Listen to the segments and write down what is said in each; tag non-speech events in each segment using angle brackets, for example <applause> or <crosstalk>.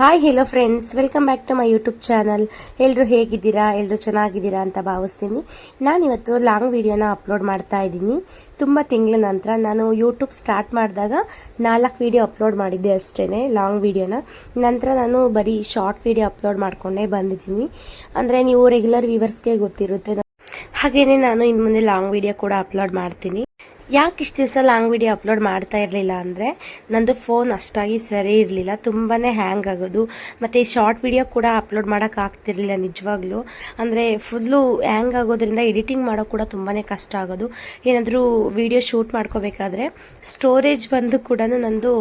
Hi hello friends welcome back to my YouTube channel ಎಲ್ಲರೂ ಹೇಗಿದ್ದೀರಾ? ಎಲ್ಲರೂ ಚೆನ್ನಾಗಿದ್ದೀರಾ ಅಂತ ಭಾವಿಸ್ತೀನಿ. ನಾನಿವತ್ತು ಲಾಂಗ್ ವೀಡಿಯೋನ ಅಪ್ಲೋಡ್ ಮಾಡ್ತಾ ಇದ್ದೀನಿ. ತುಂಬ ತಿಂಗಳ ನಂತರ ನಾನು ಯೂಟ್ಯೂಬ್ ಸ್ಟಾರ್ಟ್ ಮಾಡಿದಾಗ ನಾಲ್ಕು ವಿಡಿಯೋ ಅಪ್ಲೋಡ್ ಮಾಡಿದ್ದೆ ಅಷ್ಟೇ ಲಾಂಗ್ ವೀಡಿಯೋನ ನಂತರ ನಾನು ಬರೀ ಶಾರ್ಟ್ ವೀಡಿಯೋ ಅಪ್ಲೋಡ್ ಮಾಡಿಕೊಂಡೇ ಬಂದಿದ್ದೀನಿ. ಅಂದರೆ ನೀವು ರೆಗ್ಯುಲರ್ ವ್ಯೂವರ್ಸ್ಗೆ ಗೊತ್ತಿರುತ್ತೆ. ಹಾಗೆಯೇ ನಾನು ಇನ್ನು ಮುಂದೆ ಲಾಂಗ್ ವೀಡಿಯೋ ಕೂಡ ಅಪ್ಲೋಡ್ ಮಾಡ್ತೀನಿ. ಯಾಕೆ ಇಷ್ಟು ದಿವಸ ಲಾಂಗ್ ವಿಡಿಯೋ ಅಪ್ಲೋಡ್ ಮಾಡ್ತಾ ಇರಲಿಲ್ಲ ಅಂದರೆ ನಂದು ಫೋನ್ ಅಷ್ಟಾಗಿ ಸರಿ ಇರಲಿಲ್ಲ ತುಂಬಾ ಹ್ಯಾಂಗ್ ಆಗೋದು. ಮತ್ತು ಶಾರ್ಟ್ ವಿಡಿಯೋ ಕೂಡ ಅಪ್ಲೋಡ್ ಮಾಡೋಕ್ಕಾಗ್ತಿರಲಿಲ್ಲ ನಿಜವಾಗ್ಲೂ. ಅಂದರೆ ಫುಲ್ಲು ಹ್ಯಾಂಗ್ ಆಗೋದ್ರಿಂದ ಎಡಿಟಿಂಗ್ ಮಾಡೋ ಕೂಡ ತುಂಬಾ ಕಷ್ಟ ಆಗೋದು. ಏನಾದರೂ ವಿಡಿಯೋ ಶೂಟ್ ಮಾಡ್ಕೋಬೇಕಾದ್ರೆ ಸ್ಟೋರೇಜ್ ಬಂದು ಕೂಡ ನಂದು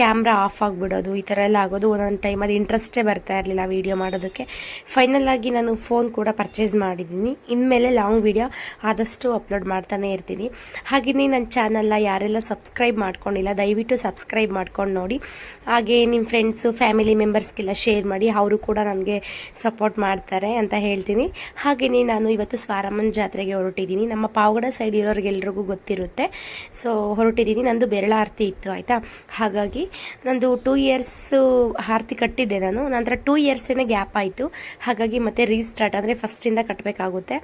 ಕ್ಯಾಮ್ರಾ ಆಫ್ ಆಗಿಬಿಡೋದು. ಈ ಥರ ಎಲ್ಲ ಆಗೋದು. ಒಂದೊಂದು ಟೈಮಲ್ಲಿ ಇಂಟ್ರೆಸ್ಟೇ ಬರ್ತಾ ಇರಲಿಲ್ಲ ವಿಡಿಯೋ ಮಾಡೋದಕ್ಕೆ. ಫೈನಲ್ ಆಗಿ ನಾನು ಫೋನ್ ಕೂಡ ಪರ್ಚೇಸ್ ಮಾಡಿದ್ದೀನಿ. ಇನ್ಮೇಲೆ ಲಾಂಗ್ ವಿಡಿಯೋ ಆದಷ್ಟು ಅಪ್ಲೋಡ್ ಮಾಡ್ತಾನೆ ಇರ್ತೀನಿ. ಹಾಗೆಯೇ ನನ್ನ ಚಾನಲ್ನ ಯಾರೆಲ್ಲ ಸಬ್ಸ್ಕ್ರೈಬ್ ಮಾಡ್ಕೊಂಡಿಲ್ಲ, ದಯವಿಟ್ಟು ಸಬ್ಸ್ಕ್ರೈಬ್ ಮಾಡ್ಕೊಂಡು ನೋಡಿ. ಹಾಗೆ ನಿಮ್ಮ ಫ್ರೆಂಡ್ಸು ಫ್ಯಾಮಿಲಿ ಮೆಂಬರ್ಸ್ಗೆಲ್ಲ ಶೇರ್ ಮಾಡಿ, ಅವರು ಕೂಡ ನನಗೆ ಸಪೋರ್ಟ್ ಮಾಡ್ತಾರೆ ಅಂತ ಹೇಳ್ತೀನಿ. ಹಾಗೆಯೇ ನಾನು ಇವತ್ತು ಸ್ವಾರಮ್ಮನ ಜಾತ್ರೆಗೆ ಹೊರಟಿದ್ದೀನಿ. ನಮ್ಮ ಪಾವಗಡ ಸೈಡ್ ಇರೋರಿಗೆಲ್ರಿಗೂ ಗೊತ್ತಿರುತ್ತೆ. ಸೊ ಹೊರಟಿದ್ದೀನಿ. ನಂದು ಬೆರಳ ಆರತಿ ಇತ್ತು, ಆಯಿತಾ? ಹಾಗಾಗಿ ನಂದು ಟೂ ಇಯರ್ಸು ಆರತಿ ಕಟ್ಟಿದ್ದೆ ನಾನು. ನಂತರ ಟೂ ಇಯರ್ಸೇ ಗ್ಯಾಪ್ ಆಯಿತು. ಹಾಗಾಗಿ ಮತ್ತೆ ರೀಸ್ಟಾರ್ಟ್ ಅಂದರೆ ಫಸ್ಟಿಂದ ಕಟ್ಟಬೇಕಾಗುತ್ತೆ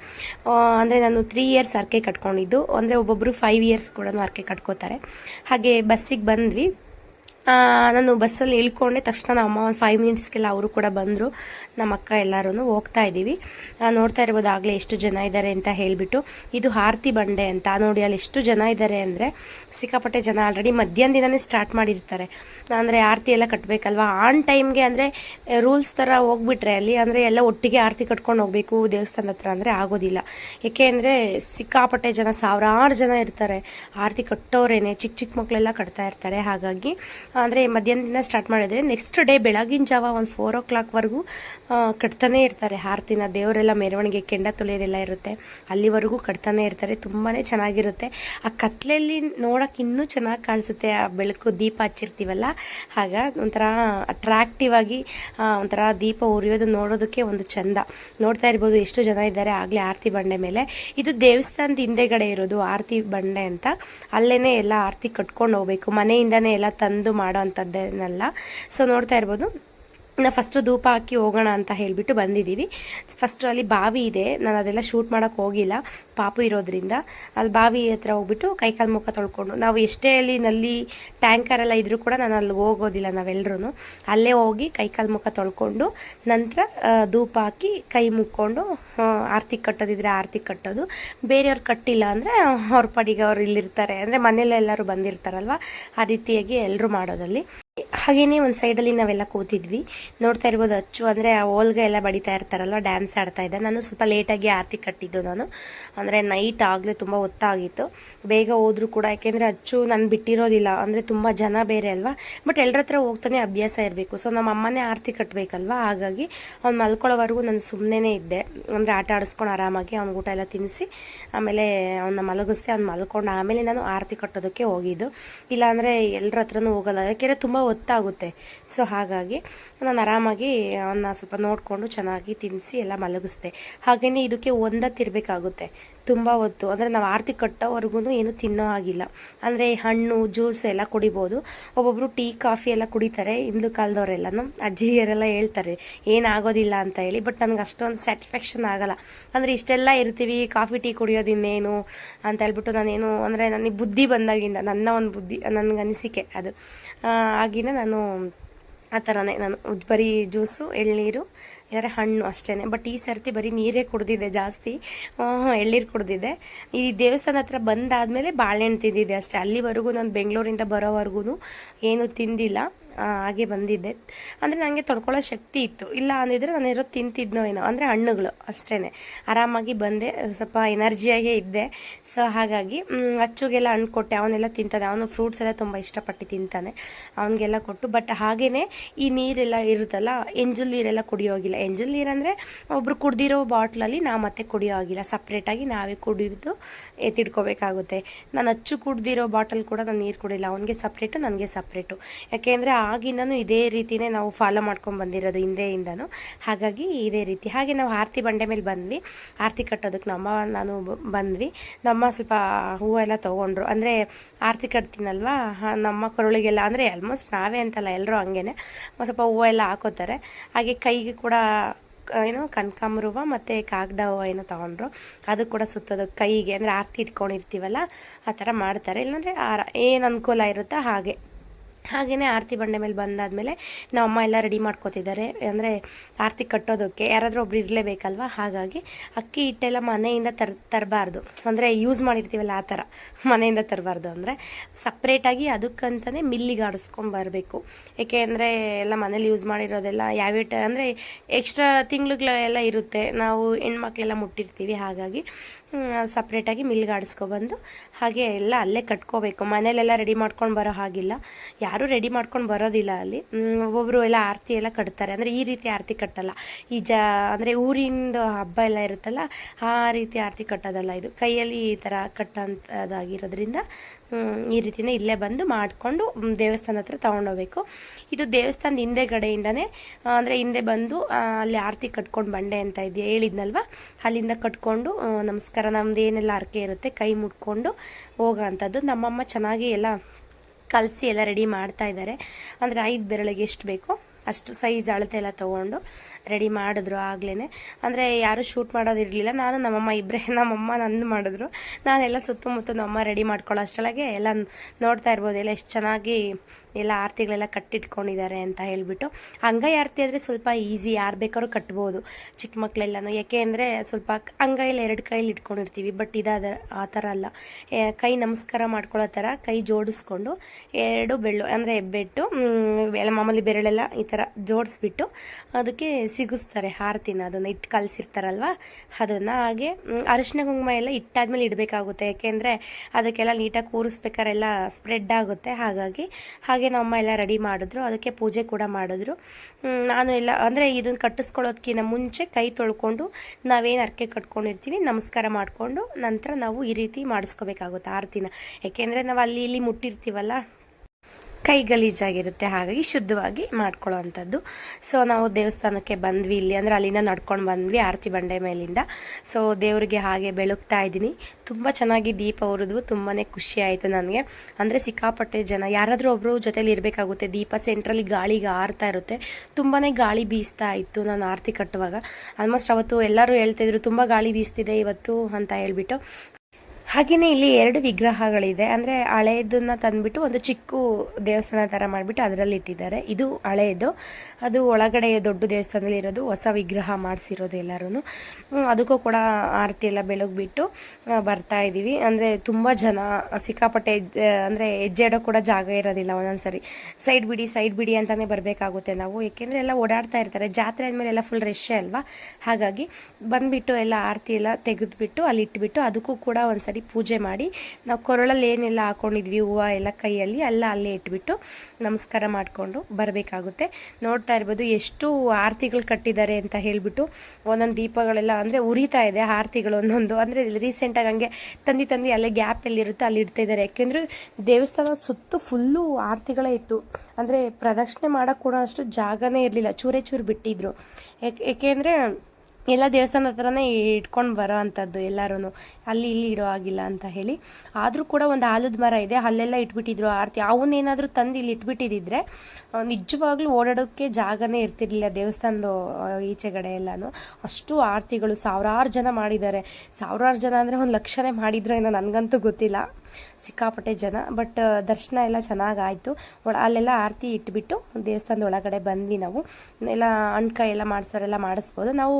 ಅಂದರೆ ನಾನು ತ್ರೀ ಇಯರ್ಸ್ ಅರ್ಕೆ ಕಟ್ಕೊಂಡಿದ್ದು. ಅಂದರೆ ಒಬ್ಬೊಬ್ಬರು ಫೈವ್ ಇಯರ್ಸ್ ಕೂಡ ಹರಕೆ ಕಟ್ಕೋತಾರೆ. ಹಾಗೆ ಬಸ್ಸಿಗೆ ಬಂದ್ವಿ. ನಾನು ಬಸ್ಸಲ್ಲಿ ಇಳ್ಕೊಂಡೆ. ತಕ್ಷಣ ನಮ್ಮ ಅಮ್ಮ ಒಂದು ಫೈವ್ ಮಿನಿಟ್ಸ್ಗೆಲ್ಲ ಅವರು ಕೂಡ ಬಂದರು. ನಮ್ಮ ಅಕ್ಕ ಎಲ್ಲರೂ ಹೋಗ್ತಾ ಇದ್ದೀವಿ. ನೋಡ್ತಾ ಇರ್ಬೋದು ಆಗಲೇ ಎಷ್ಟು ಜನ ಇದ್ದಾರೆ ಅಂತ ಹೇಳಿಬಿಟ್ಟು. ಇದು ಆರತಿ ಬಂಡೆ ಅಂತ. ನೋಡಿ, ಅಲ್ಲಿ ಎಷ್ಟು ಜನ ಇದ್ದಾರೆ ಅಂದರೆ ಸಿಕ್ಕಾಪಟ್ಟೆ ಜನ ಆಲ್ರೆಡಿ ಮಧ್ಯಾಹ್ನ ದಿನನೇ ಸ್ಟಾರ್ಟ್ ಮಾಡಿರ್ತಾರೆ. ಅಂದರೆ ಆರತಿ ಎಲ್ಲ ಕಟ್ಟಬೇಕಲ್ವಾ ಆನ್ ಟೈಮ್ಗೆ ಅಂದರೆ ರೂಲ್ಸ್ ಥರ ಹೋಗ್ಬಿಟ್ರೆ ಅಲ್ಲಿ ಅಂದರೆ ಎಲ್ಲ ಒಟ್ಟಿಗೆ ಆರತಿ ಕಟ್ಕೊಂಡು ಹೋಗಬೇಕು. ದೇವಸ್ಥಾನದ ಹತ್ರ ಅಂದರೆ ಆಗೋದಿಲ್ಲ. ಏಕೆ ಅಂದರೆ ಸಿಕ್ಕಾಪಟ್ಟೆ ಜನ, ಸಾವಿರಾರು ಜನ ಇರ್ತಾರೆ. ಆರತಿ ಕಟ್ಟೋರೇನೆ. ಚಿಕ್ಕ ಚಿಕ್ಕ ಮಕ್ಕಳೆಲ್ಲ ಕಟ್ತಾ ಇರ್ತಾರೆ. ಹಾಗಾಗಿ ಅಂದರೆ ಮಧ್ಯಾಹ್ನದಿಂದ ಸ್ಟಾರ್ಟ್ ಮಾಡಿದರೆ ನೆಕ್ಸ್ಟ್ ಡೇ ಬೆಳಗಿನ ಜಾವ ಒಂದು ಫೋರ್ ಓ ಕ್ಲಾಕ್ವರೆಗೂ ಕಟ್ತಾನೆ ಇರ್ತಾರೆ. ಆರತಿನ ದೇವರೆಲ್ಲ ಮೆರವಣಿಗೆ, ಕೆಂಡ ತೊಳೆಯೋದೆಲ್ಲ ಇರುತ್ತೆ. ಅಲ್ಲಿವರೆಗೂ ಕಟ್ತಾನೆ ಇರ್ತಾರೆ. ತುಂಬಾ ಚೆನ್ನಾಗಿರುತ್ತೆ. ಆ ಕತ್ಲೆಯಲ್ಲಿ ನೋಡೋಕೆ ಇನ್ನೂ ಚೆನ್ನಾಗಿ ಕಾಣಿಸುತ್ತೆ. ಆ ಬೆಳಕು ದೀಪ ಹಚ್ಚಿರ್ತೀವಲ್ಲ, ಆಗ ಒಂಥರ ಅಟ್ರಾಕ್ಟಿವ್ ಆಗಿ ಒಂಥರ ದೀಪ ಉರಿಯೋದು ನೋಡೋದಕ್ಕೆ ಒಂದು ಚಂದ. ನೋಡ್ತಾ ಇರ್ಬೋದು ಎಷ್ಟು ಜನ ಇದ್ದಾರೆ. ಆಗಲೇ ಆರತಿ ಬಂಡೆ ಮೇಲೆ. ಇದು ದೇವಸ್ಥಾನದ ಹಿಂದೆಗಡೆ ಇರೋದು ಆರತಿ ಬಂಡೆ ಅಂತ. ಅಲ್ಲೇ ಎಲ್ಲ ಆರತಿ ಕಟ್ಕೊಂಡು ಹೋಗ್ಬೇಕು. ಮನೆಯಿಂದನೇ ಎಲ್ಲ ತಂದು ಮಾಡೋ ಅಂಥದ್ದೇನಲ್ಲ ಸೊ ನೋಡ್ತಾ ಇರ್ಬೋದು. ನಾವು ಫಸ್ಟು ಧೂಪ ಹಾಕಿ ಹೋಗೋಣ ಅಂತ ಹೇಳಿಬಿಟ್ಟು ಬಂದಿದ್ದೀವಿ. ಫಸ್ಟು ಅಲ್ಲಿ ಬಾವಿ ಇದೆ. ನಾನು ಅದೆಲ್ಲ ಶೂಟ್ ಮಾಡೋಕ್ಕೆ ಹೋಗಿಲ್ಲ. ಪಾಪು ಇರೋದ್ರಿಂದ. ಅಲ್ಲಿ ಬಾವಿ ಹತ್ರ ಹೋಗ್ಬಿಟ್ಟು ಕೈಕಾಲು ಮುಖ ತೊಳ್ಕೊಂಡು, ನಾವು ಎಷ್ಟೇ ಅಲ್ಲಿ ನಲ್ಲಿ ಟ್ಯಾಂಕರ್ ಎಲ್ಲ ಕೂಡ ನಾನು ಅಲ್ಲಿ ಹೋಗೋದಿಲ್ಲ ನಾವೆಲ್ಲರೂ ಅಲ್ಲೇ ಹೋಗಿ ಕೈಕಾಲು ಮುಖ ತೊಳ್ಕೊಂಡು, ನಂತರ ಧೂಪ ಹಾಕಿ ಕೈ ಮುಕ್ಕೊಂಡು ಆರತಿ ಕಟ್ಟೋದಿದ್ರೆ ಆರತಿ ಕಟ್ಟೋದು. ಬೇರೆಯವ್ರು ಕಟ್ಟಿಲ್ಲ ಅಂದರೆ ಅವ್ರ ಪಡಿಗೆ ಅವ್ರು ಇಲ್ಲಿರ್ತಾರೆ. ಅಂದರೆ ಮನೇಲೆಲ್ಲರೂ ಬಂದಿರ್ತಾರಲ್ವ? ಆ ರೀತಿಯಾಗಿ ಎಲ್ಲರೂ ಮಾಡೋದಲ್ಲಿ. ಹಾಗೇನೇ ಒಂದು ಸೈಡಲ್ಲಿ ನಾವೆಲ್ಲ ಕೂತಿದ್ವಿ. ನೋಡ್ತಾ ಇರ್ಬೋದು ಅಚ್ಚು, ಅಂದರೆ ಆ ಹೋಲ್ಗೆ ಎಲ್ಲ ಬಡಿತಾ ಇರ್ತಾರಲ್ವ ಡ್ಯಾನ್ಸ್ ಆಡ್ತಾ ಇದ್ದೆ. ನಾನು ಸ್ವಲ್ಪ ಲೇಟಾಗಿ ಆರತಿ ಕಟ್ಟಿದ್ದು ನಾನು. ಅಂದರೆ ನೈಟ್ ಆಗಲೇ ತುಂಬ ಹೊತ್ತಾಗಿತ್ತು ಬೇಗ ಹೋದರೂ ಕೂಡ, ಯಾಕೆಂದರೆ ಅಚ್ಚು ನಾನು ಬಿಟ್ಟಿರೋದಿಲ್ಲ. ಅಂದರೆ ತುಂಬ ಜನ ಬೇರೆ ಅಲ್ವಾ? ಬಟ್ ಎಲ್ಲರ ಹತ್ರ ಹೋಗ್ತಾನೆ ಅಭ್ಯಾಸ ಇರಬೇಕು. ಸೊ ನಮ್ಮ ಅಮ್ಮನೇ ಆರತಿ ಕಟ್ಟಬೇಕಲ್ವ ಹಾಗಾಗಿ ಅವ್ನು ಮಲ್ಕೊಳ್ಳೋವರೆಗೂ ನಾನು ಸುಮ್ಮನೆ ಇದ್ದೆ. ಅಂದರೆ ಆಟ ಆಡಿಸ್ಕೊಂಡು ಆರಾಮಾಗಿ ಅವ್ನ ಊಟ ಎಲ್ಲ ತಿನ್ನಿಸಿ ಆಮೇಲೆ ಅವನ್ನ ಮಲಗಿಸ್ದೆ, ಅವ್ನು ಮಲ್ಕೊಂಡು ಆಮೇಲೆ ನಾನು ಆರತಿ ಕಟ್ಟೋದಕ್ಕೆ ಹೋಗಿದ್ದು. ಇಲ್ಲಾಂದರೆ ಎಲ್ಲರ ಹತ್ರನೂ ಹೋಗಲ್ಲ. ಯಾಕೆಂದರೆ ತುಂಬ ಹೊತ್ತಾಗುತ್ತೆ ಸೊ ಹಾಗಾಗಿ ನಾನು ಆರಾಮಾಗಿ ಅವನ್ನ ಸ್ವಲ್ಪ ನೋಡಿಕೊಂಡು ಚೆನ್ನಾಗಿ ತಿನ್ನಿಸಿ ಎಲ್ಲ ಮಲಗಿಸ್ದೆ. ಹಾಗೆಯೇ ಇದಕ್ಕೆ ಒಂದತ್ತಿರಬೇಕಾಗುತ್ತೆ. ತುಂಬ ಹೊತ್ತು, ಅಂದರೆ ನಾವು ಆರತಿ ಕಟ್ಟೋವರೆಗೂ ಏನು ತಿನ್ನೋ ಆಗಿಲ್ಲ ಅಂದರೆ ಹಣ್ಣು, ಜ್ಯೂಸ್ ಎಲ್ಲ ಕುಡಿಬೋದು. ಒಬ್ಬೊಬ್ಬರು ಟೀ, ಕಾಫಿ ಎಲ್ಲ ಕುಡಿತಾರೆ. ಹಿಂದೂ ಕಾಲದವರೆಲ್ಲನೂ ಅಜ್ಜಿಯರೆಲ್ಲ ಹೇಳ್ತಾರೆ ಏನಾಗೋದಿಲ್ಲ ಅಂತ ಹೇಳಿ. ಬಟ್ ನನಗೆ ಅಷ್ಟೊಂದು ಸ್ಯಾಟಿಸ್ಫ್ಯಾಕ್ಷನ್ ಆಗಲ್ಲ. ಅಂದರೆ ಇಷ್ಟೆಲ್ಲ ಇರ್ತೀವಿ, ಕಾಫಿ, ಟೀ ಕುಡಿಯೋದಿನ್ನೇನು ಅಂತ ಹೇಳ್ಬಿಟ್ಟು ನಾನೇನು, ಅಂದರೆ ನನಗೆ ಬುದ್ಧಿ ಬಂದಾಗಿಂದ, ನನ್ನ ಒಂದು ಬುದ್ಧಿ, ನನಗೆ ಅನಿಸಿಕೆ ಅದು. ಆಗಿನ ನಾನು ಆ ಥರನೇ ನಾನು ಬರೀ ಜ್ಯೂಸು, ಎಳ್ನೀರು ಇಲ್ಲಾಂದರೆ ಹಣ್ಣು ಅಷ್ಟೇ ಬಟ್ ಈ ಸರ್ತಿ ಬರೀ ನೀರೇ ಕುಡ್ದಿದೆ ಜಾಸ್ತಿ. ಎಳ್ಳೀರು ಕುಡ್ದಿದೆ. ಈ ದೇವಸ್ಥಾನ ಹತ್ರ ಬಂದಾದಮೇಲೆ ಬಾಳೆಹಣ್ಣು ತಿಂದಿದ್ದೆ ಅಷ್ಟೇ. ಅಲ್ಲಿವರೆಗೂ ನಾನು ಬೆಂಗಳೂರಿಂದ ಬರೋವರೆಗೂ ಏನೂ ತಿಂದಿಲ್ಲ. ಹಾಗೆ ಬಂದಿದ್ದೆ. ಅಂದರೆ ನನಗೆ ತೊಡ್ಕೊಳ್ಳೋ ಶಕ್ತಿ ಇತ್ತು. ಇಲ್ಲ ಅಂದಿದ್ರೆ ನಾನು ಇರೋ ತಿಂತಿದ್ನೋ ಏನೋ. ಅಂದರೆ ಹಣ್ಣುಗಳು ಅಷ್ಟೇ ಆರಾಮಾಗಿ ಬಂದೆ. ಸ್ವಲ್ಪ ಎನರ್ಜಿಯಾಗೇ ಇದ್ದೆ. ಸೊ ಹಾಗಾಗಿ ಅಚ್ಚುಗೆಲ್ಲ ಹಣ್ಣು ಕೊಟ್ಟೆ. ಅವನ್ನೆಲ್ಲ ತಿಂತಾನೆ. ಅವನು ಫ್ರೂಟ್ಸ್ ಎಲ್ಲ ತುಂಬ ಇಷ್ಟಪಟ್ಟು ತಿಂತಾನೆ. ಅವನಿಗೆಲ್ಲ ಕೊಟ್ಟು. ಬಟ್ ಹಾಗೇ ಈ ನೀರೆಲ್ಲ ಇರುತ್ತಲ್ಲ, ಎಂಜಲ್ ನೀರೆಲ್ಲ ಕುಡಿಯೋಗಿಲ್ಲ. ಎಂಜಲ್ ನೀರಂದರೆ ಒಬ್ಬರು ಕುಡ್ದಿರೋ ಬಾಟ್ಲಲ್ಲಿ ನಾವು ಮತ್ತೆ ಕುಡಿಯೋ ಆಗಿಲ್ಲ ಸಪ್ರೇಟಾಗಿ ನಾವೇ ಕುಡಿದು ಎತ್ತಿಡ್ಕೋಬೇಕಾಗುತ್ತೆ ನಾನು ಅಚ್ಚು ಕುಡ್ದಿರೋ ಬಾಟಲ್ ಕೂಡ ನಾನು ನೀರು ಕುಡಿಲ್ಲ. ಅವನಿಗೆ ಸಪ್ರೇಟು ನನಗೆ ಸಪ್ರೇಟು ಯಾಕೆಂದರೆ ಆಗಿಂದನೂ ಇದೇ ರೀತಿನೇ ನಾವು ಫಾಲೋ ಮಾಡ್ಕೊಂಡು ಬಂದಿರೋದು ಹಿಂದೆಯಿಂದನೂ. ಹಾಗಾಗಿ ಇದೇ ರೀತಿ. ಹಾಗೆ ನಾವು ಆರತಿ ಬಂಡೆ ಮೇಲೆ ಬಂದ್ವಿ. ಆರತಿ ಕಟ್ಟೋದಕ್ಕೆ ನಮ್ಮ ನಾನು ಬಂದ್ವಿ. ನಮ್ಮ ಸ್ವಲ್ಪ ಹೂವೆಲ್ಲ ತೊಗೊಂಡ್ರು. ಅಂದರೆ ಆರತಿ ಕಟ್ತೀನಲ್ವಾ? ನಮ್ಮ ಕೊರಳಿಗೆಲ್ಲ ಅಂದರೆ ಆಲ್ಮೋಸ್ಟ್ ನಾವೇ ಅಂತಲ್ಲ ಎಲ್ಲರೂ ಹಂಗೇನೆ. ಸ್ವಲ್ಪ ಹೂವು ಎಲ್ಲ ಹಾಕೋತಾರೆ. ಹಾಗೆ ಕೈಗೆ ಕೂಡ ಏನು, ಕನಕಾಂಬರ ಹೂವು ಮತ್ತು ಕಾಗಡ ಹೂವು ಏನೋ ತೊಗೊಂಡ್ರು. ಅದು ಕೂಡ ಸುತ್ತೋದು ಕೈಗೆ, ಅಂದರೆ ಆರತಿ ಇಟ್ಕೊಂಡಿರ್ತೀವಲ್ಲ, ಆ ಥರ ಮಾಡ್ತಾರೆ. ಇಲ್ಲಾಂದರೆ ಏನು ಅನುಕೂಲ ಇರುತ್ತೋ ಹಾಗೆ. ಹಾಗೆಯೇ ಆರತಿ ಬಂಡೆ ಮೇಲೆ ಬಂದಾದಮೇಲೆ ನಮ್ಮ ಅಮ್ಮ ಎಲ್ಲ ರೆಡಿ ಮಾಡ್ಕೋತಿದ್ದಾರೆ. ಅಂದರೆ ಆರತಿ ಕಟ್ಟೋದಕ್ಕೆ ಯಾರಾದರೂ ಒಬ್ರು ಇರಲೇಬೇಕಲ್ವ? ಹಾಗಾಗಿ ಅಕ್ಕಿ ಹಿಟ್ಟೆಲ್ಲ ಮನೆಯಿಂದ ತರ್, ತರಬಾರ್ದು. ಅಂದರೆ ಯೂಸ್ ಮಾಡಿರ್ತೀವಲ್ಲ ಆ ಥರ. ಮನೆಯಿಂದ ತರಬಾರ್ದು ಅಂದರೆ ಸಪ್ರೇಟಾಗಿ ಅದಕ್ಕಂತಲೇ ಮಿಲ್ಲಿಗೆ ಆಡಿಸ್ಕೊಂಡು ಬರಬೇಕು. ಏಕೆ ಅಂದರೆ ಎಲ್ಲ ಮನೇಲಿ ಯೂಸ್ ಮಾಡಿರೋದೆಲ್ಲ ಯಾವ್ಯಾವ ಅಂದರೆ ಎಕ್ಸ್ಟ್ರಾ ತಿಂಗಳುಗಳೆಲ್ಲ ಇರುತ್ತೆ. ನಾವು ಹೆಣ್ಮಕ್ಳೆಲ್ಲ ಮುಟ್ಟಿರ್ತೀವಿ. ಹಾಗಾಗಿ ಸಪ್ರೇಟಾಗಿ ಮಿಲ್ಗಾಡಿಸ್ಕೊಬಂದು ಹಾಗೆ ಎಲ್ಲ ಅಲ್ಲೇ ಕಟ್ಕೋಬೇಕು. ಮನೇಲೆಲ್ಲ ರೆಡಿ ಮಾಡ್ಕೊಂಡು ಬರೋ ಹಾಗಿಲ್ಲ. ಯಾರೂ ರೆಡಿ ಮಾಡ್ಕೊಂಡು ಬರೋದಿಲ್ಲ ಅಲ್ಲಿ. ಒಬ್ಬೊಬ್ಬರು ಎಲ್ಲ ಆರತಿ ಎಲ್ಲ ಕಟ್ತಾರೆ. ಅಂದರೆ ಈ ರೀತಿ ಆರತಿ ಕಟ್ಟಲ್ಲ. ಈ ಜ ಅಂದರೆ ಊರಿಂದ ಹಬ್ಬ ಎಲ್ಲ ಇರುತ್ತಲ್ಲ ಆ ರೀತಿ ಆರತಿ ಕಟ್ಟೋದಲ್ಲ ಇದು. ಕೈಯಲ್ಲಿ ಈ ಥರ ಕಟ್ಟೋಂಥದ್ದಾಗಿರೋದ್ರಿಂದ ಈ ರೀತಿನೇ ಇಲ್ಲೇ ಬಂದು ಮಾಡಿಕೊಂಡು ದೇವಸ್ಥಾನ ಹತ್ರ ತೊಗೊಂಡೋಗ್ಬೇಕು. ಇದು ದೇವಸ್ಥಾನದ ಹಿಂದೆಗಡೆಯಿಂದನೇ ಅಂದರೆ ಹಿಂದೆ ಬಂದು ಅಲ್ಲಿ ಆರತಿ ಕಟ್ಕೊಂಡು ಬಂಡೆ ಅಂತ ಇದೆಯಾ ಹೇಳಿದ್ನಲ್ವ? ಅಲ್ಲಿಂದ ಕಟ್ಕೊಂಡು ಆ, ನಮಸ್ಕಾರ ನಮ್ದು ಏನೆಲ್ಲ ಹರಕೆ ಇರುತ್ತೆ, ಕೈ ಮುಟ್ಕೊಂಡು ಹೋಗೋ ಅಂಥದ್ದು ನಮ್ಮಮ್ಮ ಚೆನ್ನಾಗಿ ಎಲ್ಲ ಕಲಸಿ ಎಲ್ಲ ರೆಡಿ ಮಾಡ್ತಾ ಇದ್ದಾರೆ. ಅಂದರೆ ಐದು ಬೆರಳಿಗೆ ಎಷ್ಟು ಬೇಕೋ? ಅಷ್ಟು ಸೈಜ್ ಅಳತೆ ಎಲ್ಲ ತೊಗೊಂಡು ರೆಡಿ ಮಾಡಿದ್ರು ಆಗ್ಲೇ ಅಂದರೆ ಯಾರೂ ಶೂಟ್ ಮಾಡೋದಿರಲಿಲ್ಲ ನಾನು ನಮ್ಮಮ್ಮ ಇಬ್ಬರೇ <laughs> ನಮ್ಮಮ್ಮ ನಂದು ಮಾಡಿದ್ರು. ನಾನೆಲ್ಲ ಸುತ್ತಮುತ್ತ ನಮ್ಮಮ್ಮ ರೆಡಿ ಮಾಡ್ಕೊಳ್ಳೋ ಅಷ್ಟರೊಳಗೆ ಎಲ್ಲ ನೋಡ್ತಾ ಇರ್ಬೋದು. ಎಲ್ಲ ಎಷ್ಟು ಚೆನ್ನಾಗಿ ಎಲ್ಲ ಆರತಿಗಳೆಲ್ಲ ಕಟ್ಟಿಟ್ಕೊಂಡಿದ್ದಾರೆ ಅಂತ ಹೇಳಿಬಿಟ್ಟು. ಅಂಗೈ ಆರತಿ ಆದರೆ ಸ್ವಲ್ಪ ಈಸಿ ಯಾರು ಬೇಕಾದ್ರೂ ಕಟ್ಬೋದು. ಚಿಕ್ಕ ಮಕ್ಕಳೆಲ್ಲನೂ ಯಾಕೆ ಅಂದರೆ ಸ್ವಲ್ಪ ಅಂಗೈಲಿ ಎರಡು ಕೈಲಿ ಇಟ್ಕೊಂಡಿರ್ತೀವಿ. ಬಟ್ ಇದಾದ, ಆ ಥರ ಅಲ್ಲ. ಕೈ ನಮಸ್ಕಾರ ಮಾಡ್ಕೊಳ್ಳೋ ಥರ ಕೈ ಜೋಡಿಸ್ಕೊಂಡು ಎರಡು ಬೆಳ್ಳು, ಅಂದರೆ ಹೆಬ್ಬೆಟ್ಟು ಎಲ್ಲ ಮಾಮೂಲಿ ಬೆರಳೆಲ್ಲ ಥರ ಜೋಡಿಸ್ಬಿಟ್ಟು ಅದಕ್ಕೆ ಸಿಗಿಸ್ತಾರೆ ಆರತಿನ, ಅದನ್ನು ಇಟ್ಟು ಕಲಸಿರ್ತಾರಲ್ವ? ಅದನ್ನು ಹಾಗೆ ಅರಿಶಿನ ಕುಂಕುಮ ಎಲ್ಲ ಇಟ್ಟಾದ್ಮೇಲೆ ಇಡಬೇಕಾಗುತ್ತೆ. ಯಾಕೆಂದರೆ ಅದಕ್ಕೆಲ್ಲ ನೀಟಾಗಿ ಕೂರಿಸ್ಬೇಕಾರೆಲ್ಲ ಸ್ಪ್ರೆಡ್ ಆಗುತ್ತೆ. ಹಾಗಾಗಿ ಹಾಗೆ ನಮ್ಮಮ್ಮ ಎಲ್ಲ ರೆಡಿ ಮಾಡಿದ್ರು. ಅದಕ್ಕೆ ಪೂಜೆ ಕೂಡ ಮಾಡಿದ್ರು. ನಾನು ಎಲ್ಲ, ಅಂದರೆ ಇದನ್ನು ಕಟ್ಟಿಸ್ಕೊಳ್ಳೋದಕ್ಕಿಂತ ಮುಂಚೆ ಕೈ ತೊಳ್ಕೊಂಡು ನಾವೇನು ಅರ್ಕೆ ಕಟ್ಕೊಂಡಿರ್ತೀವಿ, ನಮಸ್ಕಾರ ಮಾಡಿಕೊಂಡು ನಂತರ ನಾವು ಈ ರೀತಿ ಮಾಡಿಸ್ಕೋಬೇಕಾಗುತ್ತೆ ಆರತಿನ. ಯಾಕೆಂದರೆ ನಾವು ಅಲ್ಲಿ ಇಲ್ಲಿ ಮುಟ್ಟಿರ್ತೀವಲ್ಲ? ಕೈ ಗಲೀಜಾಗಿರುತ್ತೆ, ಹಾಗಾಗಿ ಶುದ್ಧವಾಗಿ ಮಾಡ್ಕೊಳ್ಳೋ ಅಂಥದ್ದು ಸೊ ನಾವು ದೇವಸ್ಥಾನಕ್ಕೆ ಬಂದ್ವಿ ಇಲ್ಲಿ, ಅಂದರೆ ಅಲ್ಲಿಂದ ನಡ್ಕೊಂಡು ಬಂದ್ವಿ ಆರತಿ ಬಂಡೆ ಮೇಲಿಂದ. ಸೊ ದೇವರಿಗೆ ಹಾಗೆ ಬೆಳಗ್ತಾ ಇದ್ದೀನಿ. ತುಂಬ ಚೆನ್ನಾಗಿ ದೀಪ ಉರಿದ್ವು ತುಂಬಾ ಖುಷಿ ಆಯಿತು ನನಗೆ. ಅಂದರೆ ಸಿಕ್ಕಾಪಟ್ಟೆ ಜನ, ಯಾರಾದರೂ ಒಬ್ಬರು ಜೊತೆಯಲ್ಲಿ ಇರಬೇಕಾಗುತ್ತೆ, ದೀಪ ಸೆಂಟ್ರಲ್ಲಿ ಗಾಳಿಗೆ ಆರ್ತಾ ಇರುತ್ತೆ. ತುಂಬಾ ಗಾಳಿ ಬೀಸ್ತಾ ಇತ್ತು ನಾನು ಆರತಿ ಕಟ್ಟುವಾಗ. ಆಲ್ಮೋಸ್ಟ್ ಅವತ್ತು ಎಲ್ಲರೂ ಹೇಳ್ತಿದ್ರು ತುಂಬ ಗಾಳಿ ಬೀಸ್ತಿದೆ ಇವತ್ತು ಅಂತ ಹೇಳ್ಬಿಟ್ಟು. ಹಾಗೆಯೇ ಇಲ್ಲಿ ಎರಡು ವಿಗ್ರಹಗಳಿದೆ. ಅಂದರೆ ಹಳೆಯದನ್ನ ತಂದುಬಿಟ್ಟು ಒಂದು ಚಿಕ್ಕ ದೇವಸ್ಥಾನ ಥರ ಮಾಡಿಬಿಟ್ಟು ಅದರಲ್ಲಿ ಇಟ್ಟಿದ್ದಾರೆ. ಇದು ಹಳೆಯದು ಅದು ಒಳಗಡೆ ದೊಡ್ಡ ದೇವಸ್ಥಾನದಲ್ಲಿ ಇರೋದು ಹೊಸ ವಿಗ್ರಹ ಮಾಡಿಸಿರೋದು ಎಲ್ಲರೂ ಅದಕ್ಕೂ ಕೂಡ ಆರತಿ ಎಲ್ಲ ಬೆಳಗ್ಬಿಟ್ಟು ಬರ್ತಾ ಇದ್ದೀವಿ ಅಂದರೆ ತುಂಬ ಜನ ಸಿಕ್ಕಾಪಟ್ಟೆ ಅಂದರೆ ಹೆಜ್ಜೆ ಇಡೋ ಕೂಡ ಜಾಗ ಇರೋದಿಲ್ಲ ಒಂದೊಂದು ಸರಿ ಸೈಡ್ ಬಿಡಿ ಸೈಡ್ ಬಿಡಿ ಅಂತಲೇ ಬರಬೇಕಾಗುತ್ತೆ ನಾವು. ಏಕೆಂದರೆ ಎಲ್ಲ ಓಡಾಡ್ತಾ ಇರ್ತಾರೆ. ಜಾತ್ರೆ ಆದಮೇಲೆ ಎಲ್ಲ ಫುಲ್ ರಶ್ಶೇ ಅಲ್ವಾ? ಹಾಗಾಗಿ ಬಂದುಬಿಟ್ಟು ಎಲ್ಲ ಆರತಿ ಎಲ್ಲ ತೆಗೆದುಬಿಟ್ಟು, ಅಲ್ಲಿ ಇಟ್ಬಿಟ್ಟು ಅದಕ್ಕೂ ಕೂಡ ಒಂದ್ಸರಿ ಪೂಜೆ ಮಾಡಿ ನಾವು ಕೊರಳಲ್ಲಿ ಏನೆಲ್ಲ ಹಾಕೊಂಡಿದ್ವಿ, ಹೂವು ಎಲ್ಲ ಕೈಯಲ್ಲಿ ಎಲ್ಲ ಅಲ್ಲೇ ಇಟ್ಬಿಟ್ಟು ನಮಸ್ಕಾರ ಮಾಡಿಕೊಂಡು ಬರಬೇಕಾಗುತ್ತೆ. ನೋಡ್ತಾ ಇರ್ಬೋದು ಎಷ್ಟು ಆರತಿಗಳು ಕಟ್ಟಿದ್ದಾರೆ ಅಂತ ಹೇಳಿಬಿಟ್ಟು ಒಂದೊಂದು ದೀಪಗಳೆಲ್ಲ ಅಂದರೆ ಉರಿತಾ ಇದೆ ಆರತಿಗಳು ಒಂದೊಂದು. ಅಂದರೆ ರೀಸೆಂಟಾಗಿ ಹಂಗೆ ತಂದು ತಂದು ಅಲ್ಲೇ ಗ್ಯಾಪ್ ಎಲ್ಲಿರುತ್ತೆ ಅಲ್ಲಿ ಇಡ್ತಾ ಇದ್ದಾರೆ. ಯಾಕೆಂದರೆ ದೇವಸ್ಥಾನ ಸುತ್ತು ಫುಲ್ಲು ಆರತಿಗಳೇ ಇತ್ತು. ಅಂದರೆ ಪ್ರದಕ್ಷಿಣೆ ಮಾಡೋಕ್ಕೆ ಕೂಡ ಅಷ್ಟು ಜಾಗನೇ ಇರಲಿಲ್ಲ. ಚೂರೇ ಚೂರು ಬಿಟ್ಟಿದ್ರು. ಯಾಕೆ ಏಕೆಂದರೆ ಎಲ್ಲ ದೇವಸ್ಥಾನ ಹತ್ರನೇ ಇಟ್ಕೊಂಡು ಬರೋ ಅಂಥದ್ದು ಎಲ್ಲರೂ ಅಲ್ಲಿ ಇಲ್ಲಿ ಇಡೋ ಆಗಿಲ್ಲ ಅಂತ ಹೇಳಿ. ಆದರೂ ಕೂಡ ಒಂದು ಆಲದ ಮರ ಇದೆ, ಅಲ್ಲೆಲ್ಲ ಇಟ್ಬಿಟ್ಟಿದ್ರು ಆರತಿ. ಅವನ್ನೇನಾದರೂ ತಂದು ಇಲ್ಲಿ ಇಟ್ಬಿಟ್ಟಿದ್ದಿದ್ರೆ ನಿಜವಾಗ್ಲೂ ಓಡಾಡೋಕ್ಕೆ ಜಾಗನೇ ಇರ್ತಿರ್ಲಿಲ್ಲ ದೇವಸ್ಥಾನದ ಈಚೆಗಡೆ ಎಲ್ಲಾನು. ಅಷ್ಟು ಆರತಿಗಳು ಸಾವಿರಾರು ಜನ ಮಾಡಿದ್ದಾರೆ. ಸಾವಿರಾರು ಜನ ಅಂದರೆ ಒಂದು ಲಕ್ಷನೇ ಮಾಡಿದ್ರು ಏನೋ ನನಗಂತೂ ಗೊತ್ತಿಲ್ಲ. ಸಿಕ್ಕಾಪಟ್ಟೆ ಜನ ಬಟ್ ದರ್ಶನ ಎಲ್ಲ ಚೆನ್ನಾಗಾಯಿತು. ಅಲ್ಲೆಲ್ಲ ಆರತಿ ಇಟ್ಬಿಟ್ಟು ದೇವಸ್ಥಾನದ ಒಳಗಡೆ ಬಂದ್ವಿ ನಾವು. ಎಲ್ಲ ಅಣ್ಕಾಯಿ ಎಲ್ಲ ಮಾಡಿಸೋರೆಲ್ಲ ಮಾಡಿಸ್ಬೋದು. ನಾವು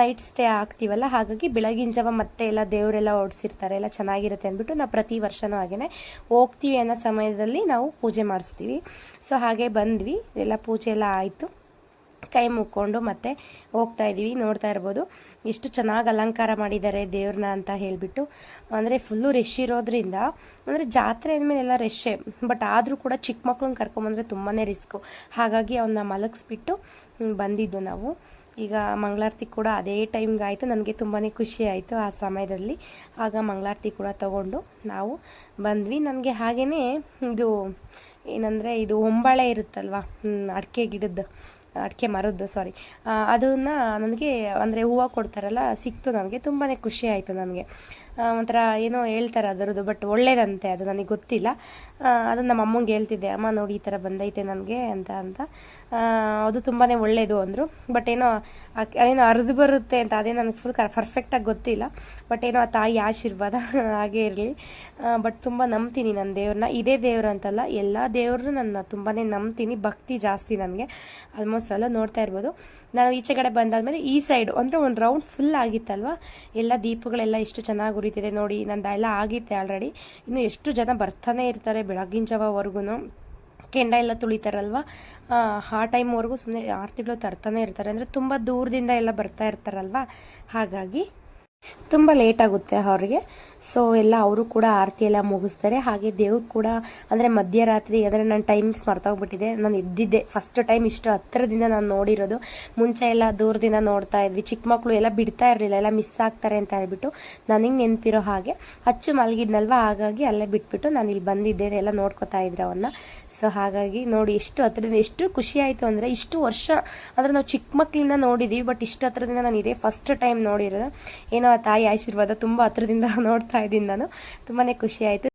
ನೈಟ್ ಸ್ಟೇ ಆಗ್ತೀವಲ್ಲ ಹಾಗಾಗಿ ಬೆಳಗಿನ ಜಾವ ಮತ್ತೆ ಎಲ್ಲ ದೇವರೆಲ್ಲ ಓಡಿಸಿರ್ತಾರೆ, ಎಲ್ಲ ಚೆನ್ನಾಗಿರುತ್ತೆ ಅಂದ್ಬಿಟ್ಟು ನಾವು ಪ್ರತಿ ವರ್ಷವೂ ಹಾಗೆಯೇ ಹೋಗ್ತೀವಿ ಅನ್ನೋ ಸಮಯದಲ್ಲಿ ನಾವು ಪೂಜೆ ಮಾಡಿಸ್ತೀವಿ. ಸೊ ಹಾಗೆ ಬಂದ್ವಿ. ಎಲ್ಲ ಪೂಜೆ ಎಲ್ಲ ಆಯಿತು. ಕೈ ಮುಕ್ಕೊಂಡು ಮತ್ತೆ ಹೋಗ್ತಾ ಇದ್ದೀವಿ ನೋಡ್ತಾ ಇರ್ಬೋದು. ಎಷ್ಟು ಚೆನ್ನಾಗಿ ಅಲಂಕಾರ ಮಾಡಿದ್ದಾರೆ ದೇವ್ರನ್ನ ಅಂತ ಹೇಳಿಬಿಟ್ಟು. ಅಂದರೆ ಫುಲ್ಲು ರಶ್ ಇರೋದ್ರಿಂದ, ಅಂದರೆ ಜಾತ್ರೆ ಅಂದಮೇಲೆ ಎಲ್ಲ ರಶ್ಶೇ ಬಟ್ ಆದರೂ ಕೂಡ ಚಿಕ್ಕ ಮಕ್ಳನ್ನ ಕರ್ಕೊಂಬಂದರೆ ತುಂಬಾ ರಿಸ್ಕು ಹಾಗಾಗಿ ಅವನ್ನ ಮಲಗಿಸ್ಬಿಟ್ಟು ಬಂದಿದ್ದು ನಾವು. ಈಗ ಮಂಗಳಾರತಿ ಕೂಡ ಅದೇ ಟೈಮ್ಗೆ ಆಯಿತು. ನನಗೆ ತುಂಬಾ ಖುಷಿ ಆಯಿತು ಆ ಸಮಯದಲ್ಲಿ. ಆಗ ಮಂಗಳಾರತಿ ಕೂಡ ತಗೊಂಡು ನಾವು ಬಂದ್ವಿ. ನನಗೆ ಹಾಗೆಯೇ ಇದು ಏನಂದರೆ ಇದು ಹೊಂಬಾಳೆ ಇರುತ್ತಲ್ವ ಅಡಿಕೆ ಗಿಡದ್ದು. ಅಡಿಕೆ ಮರದ್ದು ಸಾರಿ ಅದನ್ನು ನನಗೆ ಅಂದರೆ ಹೂವು ಕೊಡ್ತಾರಲ್ಲ ಸಿಕ್ತು ನನಗೆ ತುಂಬಾ ಖುಷಿ ಆಯಿತು ನನಗೆ ಒಂಥರ ಏನೋ ಹೇಳ್ತಾರೆ ಅದರದ್ದು ಬಟ್ ಒಳ್ಳೇದಂತೆ ಅದು ನನಗೆ ಗೊತ್ತಿಲ್ಲ. ಅದು ನಮ್ಮ ಅಮ್ಮಂಗೆ ಹೇಳ್ತಿದ್ದೆ, ಅಮ್ಮ ನೋಡಿ ಈ ಥರ ಬಂದೈತೆ ನನಗೆ ಅಂತ ಅಂತ. ಅದು ತುಂಬಾ ಒಳ್ಳೆಯದು ಅಂದರು. ಬಟ್ ಏನೋ ಏನೋ ಅರ್ದು ಬರುತ್ತೆ ಅಂತ, ಅದೇ ನನಗೆ ಫುಲ್ ಪರ್ಫೆಕ್ಟಾಗಿ ಗೊತ್ತಿಲ್ಲ. ಬಟ್ ಏನೋ ಆ ತಾಯಿ ಆಶೀರ್ವಾದ <laughs> ಹಾಗೆ ಇರಲಿ. ಬಟ್ ತುಂಬ ನಂಬ್ತೀನಿ ನನ್ನ ದೇವ್ರನ್ನ. ಇದೇ ದೇವ್ರು ಅಂತಲ್ಲ, ಎಲ್ಲ ದೇವ್ರನ್ನೂ ನನ್ನ ತುಂಬಾ ನಂಬ್ತೀನಿ. ಭಕ್ತಿ ಜಾಸ್ತಿ ನನಗೆ. ಆಲ್ಮೋಸ್ಟ್ ಎಲ್ಲ ನೋಡ್ತಾ ಇರ್ಬೋದು. ನಾನು ಈಚೆ ಕಡೆ ಬಂದಾದ್ಮೇಲೆ ಈ ಸೈಡ್ ಅಂದರೆ ಒಂದು ರೌಂಡ್ ಫುಲ್ ಆಗಿತ್ತಲ್ವ? ಎಲ್ಲ ದೀಪಗಳೆಲ್ಲ ಎಷ್ಟು ಚೆನ್ನಾಗಿ ಉರಿತಿದೆ ನೋಡಿ ನಂದು ಎಲ್ಲ ಆಗಿತ್ತೆ ಆಲ್ರೆಡಿ ಇನ್ನು ಎಷ್ಟು ಜನ ಬರ್ತಾನೆ ಇರ್ತಾರೆ ಬೆಳಗಿನ ಜಾವವರೆಗೂ ಕೆಂಡ ಎಲ್ಲ ತುಳಿತಾರಲ್ವ? ಆ, ಟೈಮ್ವರೆಗೂ ಸುಮ್ಮನೆ ಆರ್ತಿಗಳು ತರ್ತಾನೆ ಇರ್ತಾರೆ. ಅಂದರೆ ತುಂಬ ದೂರದಿಂದ ಎಲ್ಲ ಬರ್ತಾ ಇರ್ತಾರಲ್ವ? ಹಾಗಾಗಿ ತುಂಬ ಲೇಟ್ ಆಗುತ್ತೆ ಅವ್ರಿಗೆ. ಸೊ ಎಲ್ಲ ಅವರು ಕೂಡ ಆರತಿ ಎಲ್ಲ ಮುಗಿಸ್ತಾರೆ. ಹಾಗೆ ದೇವ್ರು ಕೂಡ ಅಂದರೆ ಮಧ್ಯರಾತ್ರಿ ಅಂದರೆ ನಾನು ಟೈಮಿಂಗ್ಸ್ ಮರ್ತೋಗ್ಬಿಟ್ಟಿದೆ. ನಾನು ಎದ್ದಿದ್ದೆ. ಫಸ್ಟ್ ಟೈಮ್ ಇಷ್ಟು ಹತ್ತಿರದಿಂದ ನಾನು ನೋಡಿರೋದು. ಮುಂಚೆ ಎಲ್ಲ ದೂರದಿಂದ ನೋಡ್ತಾ ಇದ್ವಿ. ಚಿಕ್ಕ ಮಕ್ಕಳು ಎಲ್ಲ ಬಿಡ್ತಾ ಇರಲಿಲ್ಲ. ಎಲ್ಲ ಮಿಸ್ ಆಗ್ತಾರೆ ಅಂತ ಹೇಳ್ಬಿಟ್ಟು ನನಗೆ ನೆನಪಿರೋ ಹಾಗೆ ಅಚ್ಚು ಮಲಗಿದ್ನಲ್ವ? ಹಾಗಾಗಿ ಅಲ್ಲೇ ಬಿಟ್ಬಿಟ್ಟು ನಾನು ಇಲ್ಲಿ ಬಂದಿದ್ದೇನೆ ಎಲ್ಲ ನೋಡ್ಕೊತಾ ಇದ್ರೆ ಅವನ್ನ ಸೊ ಹಾಗಾಗಿ ನೋಡಿ ಎಷ್ಟು ಹತ್ರದಿಂದ ಎಷ್ಟು ಖುಷಿ ಆಯಿತು ಅಂದರೆ ಇಷ್ಟು ವರ್ಷ ಅಂದರೆ ನಾವು ಚಿಕ್ಕ ಮಕ್ಕಳಿಂದ ನೋಡಿದ್ದೀವಿ ಬಟ್ ಇಷ್ಟು ಹತ್ರದಿಂದ ನಾನು ಇದೇ ಫಸ್ಟ್ ಟೈಮ್ ನೋಡಿರೋದು. ಏನೋ ತಾಯಿ ಆಶೀರ್ವಾದ ತುಂಬಾ ಹತ್ರದಿಂದ <laughs> ನೋಡ್ತಾ ಇದ್ದೀನಿ ನಾನು. ತುಂಬಾನೇ ಖುಷಿ ಆಯಿತು.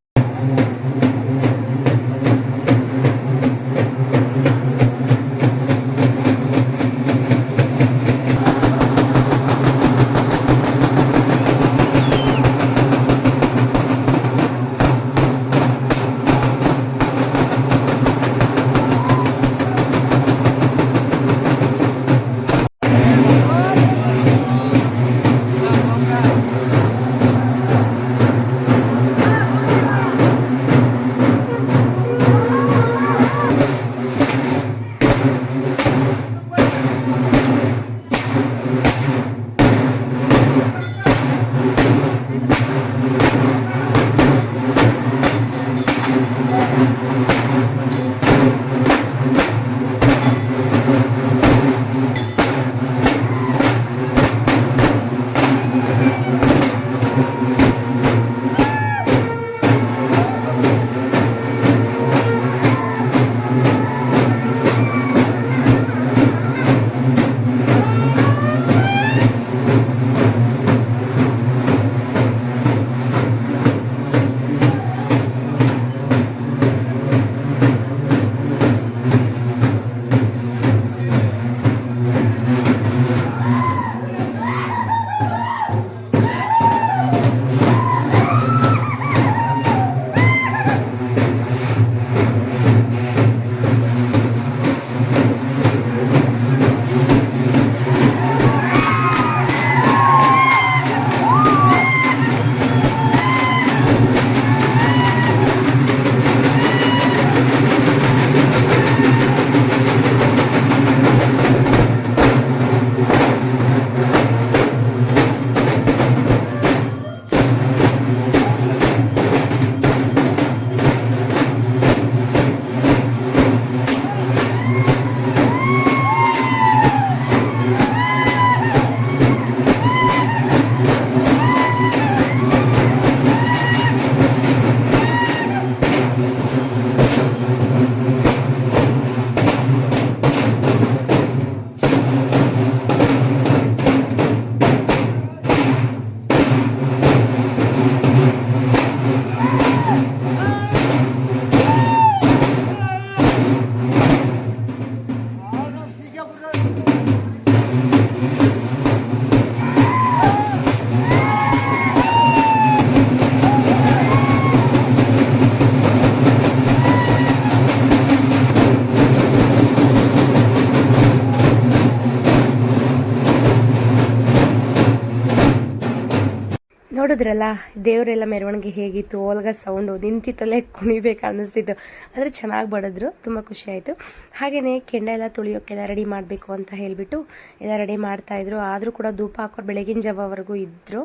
ನೋಡಿದ್ರಲ್ಲ, ದೇವರೆಲ್ಲ ಮೆರವಣಿಗೆ ಹೇಗಿತ್ತು ಓಲ್ಗ ಸೌಂಡು ನಿಂತಿತ್ತಲ್ಲೇ ಕುಣಿಬೇಕು ಅನ್ನಿಸ್ತಿತ್ತು. ಆದರೆ ಚೆನ್ನಾಗಿ ಬಡಿದ್ರು, ತುಂಬ ಖುಷಿ ಆಯಿತು. ಹಾಗೆಯೇ ಕೆಂಡ ಎಲ್ಲ ತುಳಿಯೋಕ್ಕೆಲ್ಲ ರೆಡಿ ಮಾಡಬೇಕು ಅಂತ ಹೇಳಿಬಿಟ್ಟು ಎಲ್ಲ ರೆಡಿ ಮಾಡ್ತಾಯಿದ್ರು ಆದರೂ ಕೂಡ ಧೂಪ ಹಾಕೋರು ಬೆಳಗಿನ ಜಾವವರೆಗೂ ಇದ್ದರು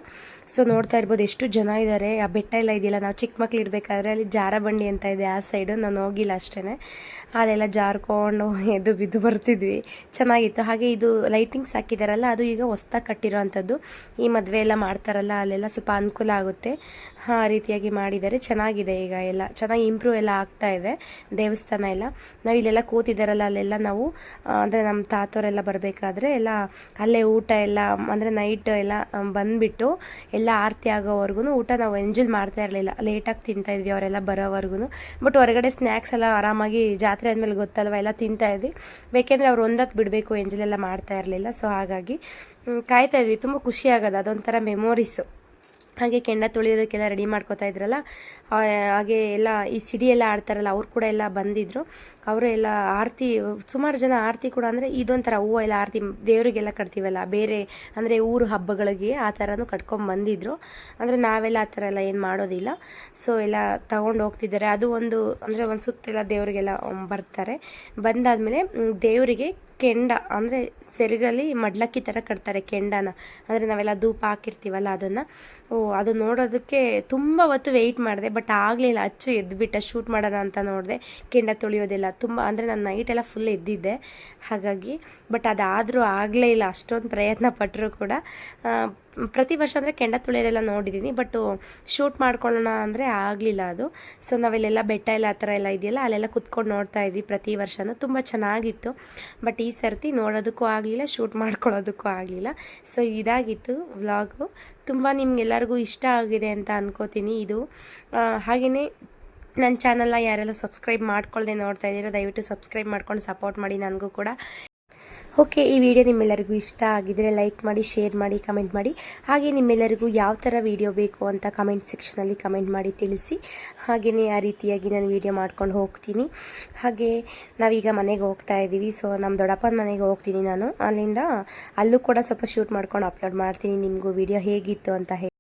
ಸೊ ನೋಡ್ತಾ ಇರ್ಬೋದು ಎಷ್ಟು ಜನ ಇದ್ದಾರೆ ಆ ಬೆಟ್ಟ ಎಲ್ಲ ಇದೆಯಲ್ಲ, ನಾವು ಚಿಕ್ಕ ಮಕ್ಳು ಇರಬೇಕಾದ್ರೆ ಅಲ್ಲಿ ಜಾರ ಬಂಡಿ ಅಂತ ಇದೆ ಆ ಸೈಡು ನಾನು ಹೋಗಿಲ್ಲ ಅಷ್ಟೇ ಅಲ್ಲೆಲ್ಲ ಜಾರ್ಕೊಂಡು ಎದ್ದು ಬಿದ್ದು ಬರ್ತಿದ್ವಿ. ಚೆನ್ನಾಗಿತ್ತು. ಹಾಗೆ ಇದು ಲೈಟಿಂಗ್ಸ್ ಹಾಕಿದಾರಲ್ಲ, ಅದು ಈಗ ಹೊಸ್ದಾಗಿ ಕಟ್ಟಿರೋ ಅಂಥದ್ದು ಈ ಮದುವೆ ಎಲ್ಲ ಮಾಡ್ತಾರಲ್ಲ, ಅಲ್ಲೆಲ್ಲ ಸ್ವಲ್ಪ ಅನುಕೂಲ ಆಗುತ್ತೆ. ಆ ರೀತಿಯಾಗಿ ಮಾಡಿದ್ದಾರೆ. ಚೆನ್ನಾಗಿದೆ ಈಗ ಎಲ್ಲ. ಚೆನ್ನಾಗಿ ಇಂಪ್ರೂವ್ ಎಲ್ಲ ಆಗ್ತಾ ಇದೆ ದೇವಸ್ಥಾನ ಎಲ್ಲ. ನಾವು ಇಲ್ಲೆಲ್ಲ ಕೂತಿದ್ದಾರಲ್ಲ ಅಲ್ಲೆಲ್ಲ ನಾವು ಅಂದರೆ ನಮ್ಮ ತಾತವರೆಲ್ಲ ಬರಬೇಕಾದ್ರೆ ಎಲ್ಲ ಅಲ್ಲೇ ಊಟ ಎಲ್ಲ, ಅಂದರೆ ನೈಟ್ ಎಲ್ಲ ಬಂದುಬಿಟ್ಟು ಎಲ್ಲ ಆರತಿ ಆಗೋವರೆಗೂ ಊಟ ನಾವು ಎಂಜಾಯ್ ಮಾಡ್ತಾ ಇರಲಿಲ್ಲ. ಲೇಟಾಗಿ ತಿಂತಾ ಇದ್ವಿ, ಅವರೆಲ್ಲ ಬರೋವರೆಗೂ ಬಟ್ ಹೊರಗಡೆ ಸ್ನ್ಯಾಕ್ಸ್ ಎಲ್ಲ ಆರಾಮಾಗಿ ಜಾತ್ರೆ ಆದಮೇಲೆ ಗೊತ್ತಲ್ವ? ಎಲ್ಲ ತಿಂತಾ ಇದ್ವಿ. ಬೇಕೆಂದರೆ ಅವ್ರು ಒಂದತ್ತು ಬಿಡಬೇಕು ಎಂಜಲೆಲ್ಲ ಮಾಡ್ತಾ ಇರಲಿಲ್ಲ. ಸೊ ಹಾಗಾಗಿ ಕಾಯ್ತಾ ಇದ್ವಿ. ತುಂಬ ಖುಷಿ ಆಗೋದು. ಅದೊಂಥರ ಮೆಮೊರೀಸು ಹಾಗೆ ಕೆಂಡ ತುಳಿಯೋದಕ್ಕೆಲ್ಲ ರೆಡಿ ಮಾಡ್ಕೋತಾ ಇದ್ರಲ್ಲ ಹಾಗೆ ಎಲ್ಲ ಈ ಸಿಡಿ ಎಲ್ಲ ಆಡ್ತಾರಲ್ಲ, ಅವ್ರು ಕೂಡ ಎಲ್ಲ ಬಂದಿದ್ರು. ಅವರು ಎಲ್ಲ ಆರತಿ, ಸುಮಾರು ಜನ ಆರತಿ ಕೂಡ ಅಂದರೆ ಇದೊಂಥರ ಹೂವು ಎಲ್ಲ ಆರತಿ ದೇವರಿಗೆಲ್ಲ ಕಟ್ತೀವಲ್ಲ, ಬೇರೆ ಅಂದರೆ ಊರು ಹಬ್ಬಗಳಿಗೆ ಆ ಥರನೂ ಕಟ್ಕೊಂಡು ಬಂದಿದ್ರು. ಅಂದರೆ ನಾವೆಲ್ಲ ಆ ಥರ ಎಲ್ಲ ಏನು ಮಾಡೋದಿಲ್ಲ. ಸೊ ಎಲ್ಲ ತಗೊಂಡು ಹೋಗ್ತಿದ್ದಾರೆ. ಅದು ಒಂದು, ಅಂದರೆ ಒಂದು ಸುತ್ತೆಲ್ಲ ದೇವರಿಗೆಲ್ಲ ಬರ್ತಾರೆ. ಬಂದಾದಮೇಲೆ ದೇವರಿಗೆ ಕೆಂಡ ಅಂದರೆ ಸೆರಗಲ್ಲಿ ಮಡ್ಲಕ್ಕಿ ಥರ ಕಟ್ತಾರೆ ಕೆಂಡನ. ಅಂದರೆ ನಾವೆಲ್ಲ ಧೂಪ ಹಾಕಿರ್ತೀವಲ್ಲ ಅದನ್ನು. ಓ, ಅದು ನೋಡೋದಕ್ಕೆ ತುಂಬ ಹೊತ್ತು ವೆಯ್ಟ್ ಮಾಡಿದೆ ಬಟ್ ಆಗಲಿಲ್ಲ ಅಚ್ಚು ಎದ್ದುಬಿಟ್ಟ ಶೂಟ್ ಮಾಡೋಣ ಅಂತ ನೋಡಿದೆ. ಕೆಂಡ ತೊಳೆಯೋದೆಲ್ಲ. ತುಂಬ, ಅಂದರೆ ನಾನು ನೈಟೆಲ್ಲ ಫುಲ್ ಎದ್ದಿದ್ದೆ. ಹಾಗಾಗಿ ಬಟ್ ಅದಾದರೂ ಆಗಲೇ ಇಲ್ಲ. ಅಷ್ಟೊಂದು ಪ್ರಯತ್ನ ಪಟ್ಟರೂ ಕೂಡ. ಪ್ರತಿ ವರ್ಷ ಅಂದರೆ ಕೆಂಡ ತುಳಿಯೋದೆಲ್ಲ ನೋಡಿದ್ದೀನಿ ಬಟ್ ಶೂಟ್ ಮಾಡ್ಕೊಳ್ಳೋಣ ಅಂದರೆ ಆಗಲಿಲ್ಲ ಅದು. ಸೊ ನಾವಿಲ್ಲೆಲ್ಲ ಬೆಟ್ಟ ಎಲ್ಲ ಆ ಥರ ಎಲ್ಲ ಇದೆಯಲ್ಲ, ಅಲ್ಲೆಲ್ಲ ಕುತ್ಕೊಂಡು ನೋಡ್ತಾ ಇದ್ವಿ ಪ್ರತಿ ವರ್ಷನೂ. ತುಂಬ ಚೆನ್ನಾಗಿತ್ತು ಬಟ್ ಈ ಸರ್ತಿ ನೋಡೋದಕ್ಕೂ ಆಗಲಿಲ್ಲ ಶೂಟ್ ಮಾಡ್ಕೊಳ್ಳೋದಕ್ಕೂ ಆಗಲಿಲ್ಲ. ಸೊ ಇದಾಗಿತ್ತು ವ್ಲಾಗು ತುಂಬ ನಿಮ್ಗೆಲ್ಲರಿಗೂ ಇಷ್ಟ ಆಗಿದೆ ಅಂತ ಅನ್ಕೋತೀನಿ ಇದು. ಹಾಗೆಯೇ ನನ್ನ ಚಾನಲ್ನ ಯಾರೆಲ್ಲ ಸಬ್ಸ್ಕ್ರೈಬ್ ಮಾಡ್ಕೊಳ್ಳದೆ ನೋಡ್ತಾ ಇದ್ದೀರೋ, ದಯವಿಟ್ಟು ಸಬ್ಸ್ಕ್ರೈಬ್ ಮಾಡ್ಕೊಂಡು ಸಪೋರ್ಟ್ ಮಾಡಿ ನನಗೂ ಕೂಡ. ಓಕೆ, ಈ ವಿಡಿಯೋ ನಿಮ್ಮೆಲ್ಲರಿಗೂ ಇಷ್ಟ ಆಗಿದ್ರೆ ಲೈಕ್ ಮಾಡಿ, ಶೇರ್ ಮಾಡಿ, ಕಮೆಂಟ್ ಮಾಡಿ. ಹಾಗೆ ನಿಮ್ಮೆಲ್ಲರಿಗೂ ಯಾವ ಥರ ವಿಡಿಯೋ ಬೇಕು ಅಂತ ಕಮೆಂಟ್ ಸೆಕ್ಷನಲ್ಲಿ ಕಮೆಂಟ್ ಮಾಡಿ ತಿಳಿಸಿ. ಹಾಗೆಯೇ ಆ ರೀತಿಯಾಗಿ ನಾನು ವಿಡಿಯೋ ಮಾಡ್ಕೊಂಡು ಹೋಗ್ತೀನಿ. ಹಾಗೆ ನಾವೀಗ ಮನೆಗೆ ಹೋಗ್ತಾ ಇದ್ದೀವಿ ಸೊ ನಮ್ಮ ದೊಡ್ಡಪ್ಪನ ಮನೆಗೆ ಹೋಗ್ತೀನಿ ನಾನು. ಅಲ್ಲಿಂದ ಅಲ್ಲೂ ಕೂಡ ಸ್ವಲ್ಪ ಶೂಟ್ ಮಾಡ್ಕೊಂಡು ಅಪ್ಲೋಡ್ ಮಾಡ್ತೀನಿ ನಿಮಗೂ ವಿಡಿಯೋ ಹೇಗಿತ್ತು ಅಂತ ಹೇಳಿ.